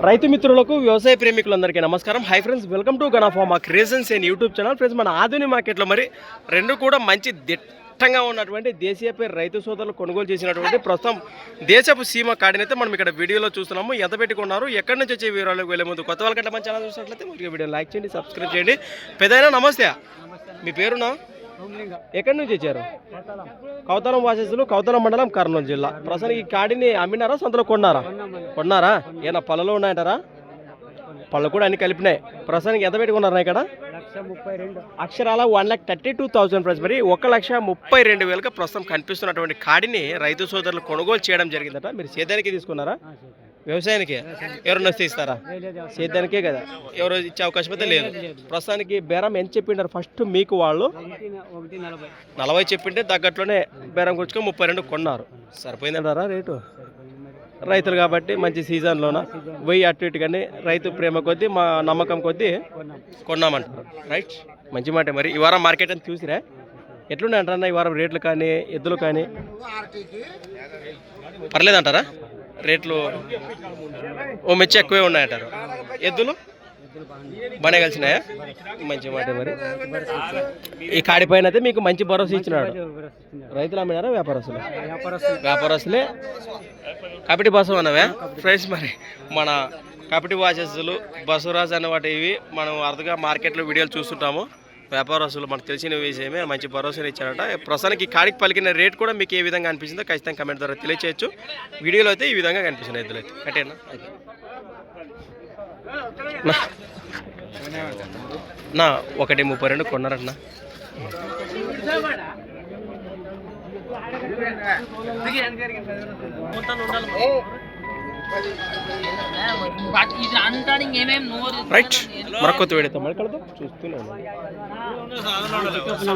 రైతు మిత్రులకు వ్యవసాయ ప్రేమికులందరికీ నమస్కారం hi friends welcome to గణాఫామా creations and YouTube channel friends మన ఆధునిక మార్కెట్లో మరి రెండు కూడా మంచి దిట్టంగా ఉన్నటువంటి దేశీయపై రైతు సోదరులు కొనుగోలు చేసినటువంటి ప్రస్తుతం దేశపు సీమ కాడినైతే మనం ఇక్కడ వీడియోలో చూస్తున్నాము ఎంత పెట్టుకున్నారు ఎక్కడి నుంచి వచ్చే వివరాలకు వెళ్ళే ముందు కొత్త వాళ్ళకంటే మన ఛానల్ చూసినట్లయితే మరి వీడియో లైక్ చేయండి సబ్స్క్రైబ్ చేయండి పెద్దయినా నమస్తే మీ పేరునా ఎక్కడి నుంచి వచ్చారు? కౌతలం వాసేసులు కౌతలం మండలం కర్నూలు జిల్లా. ప్రస్తుతానికి ఈ కాడిని అమ్మినారా సొంతలో కొన్నారా? కొన్నారా? ఏనా పళ్ళలో ఉన్నాయంటారా? పళ్ళు కూడా అన్ని కలిపినాయి. ప్రస్తుతానికి ఎంత పెట్టుకున్నారా ఇక్కడ? ముప్పై అక్షరాల one lakh thirty two thousand price మరి ఒక లక్ష ముప్పై రెండు వేలకు ప్రస్తుతం కనిపిస్తున్నటువంటి కాడిని రైతు సోదరులు కొనుగోలు చేయడం జరిగిందట. మీరు సేద్యానికి తీసుకున్నారా? వ్యవసాయానికి ఎవరైనా వస్తే ఇస్తారా? సేద్యానికే కదా. ఎవరు ఇచ్చే అవకాశం అయితే లేదు. ప్రస్తుతానికి బేరం ఎంత చెప్పిండారు? ఫస్ట్ మీకు వాళ్ళు నలభై. చెప్పింటే తగ్గట్లోనే బేరం కూర్చుకొని ముప్పై రెండు కొన్నారు. సరిపోయిందంటారా రేటు? రైతులు కాబట్టి మంచి సీజన్లోన? వెయ్యి అటు ఇటు కానీ రైతు ప్రేమ కొద్దీ మా నమ్మకం కొద్దీ కొన్నాం కొన్నామంటారు. రైట్ మంచి మాట మరి. ఈ వారం మార్కెట్ అని చూసిరా? ఎట్లున్నాయి అంటారా ఈ వారం రేట్లు కానీ ఎద్దులు కానీ? పర్లేదంటారా? రేట్లు ఓ మెచ్చి ఎక్కువే ఉన్నాయంటారు. ఎద్దులు? ఎద్దులు బాగానే కలిసినాయా? మంచి మాట మరి. ఈ కాడిపైన అయితే మీకు మంచి భరోసా ఇచ్చినాడు. రైతులు అమ్మినారా వ్యాపారస్తులు? వ్యాపారస్తులే. కపిటి బస్సు అన్నవే? ఫ్రెండ్స్ మరి మన కపిటి వాచెస్లు బస్సురాజ్ అన్న వాటి ఇవి మనం అరుదుగా మార్కెట్లో వీడియోలు చూస్తుంటాము. వ్యాపారస్తులు మనకు తెలిసిన విషయమే మంచి భరోసాని ఇచ్చారట. ప్రస్తుతానికి కాడికి పలికిన రేట్ కూడా మీకు ఏ విధంగా అనిపించిందో ఖచ్చితంగా కమెంట్ ద్వారా తెలియచేయచ్చు. వీడియోలో అయితే ఈ విధంగా కనిపిస్తున్నాయి ఎద్దులు అయితే. కట్టేనా నా. ఒకటి ముప్పై రెండు కొన్నారన్నా ఉండాలి రైట్ మరొక వేడితో మళ్ళీ కలుద్దాం చూస్తూనే ఉన్నాను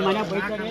మన బయటనే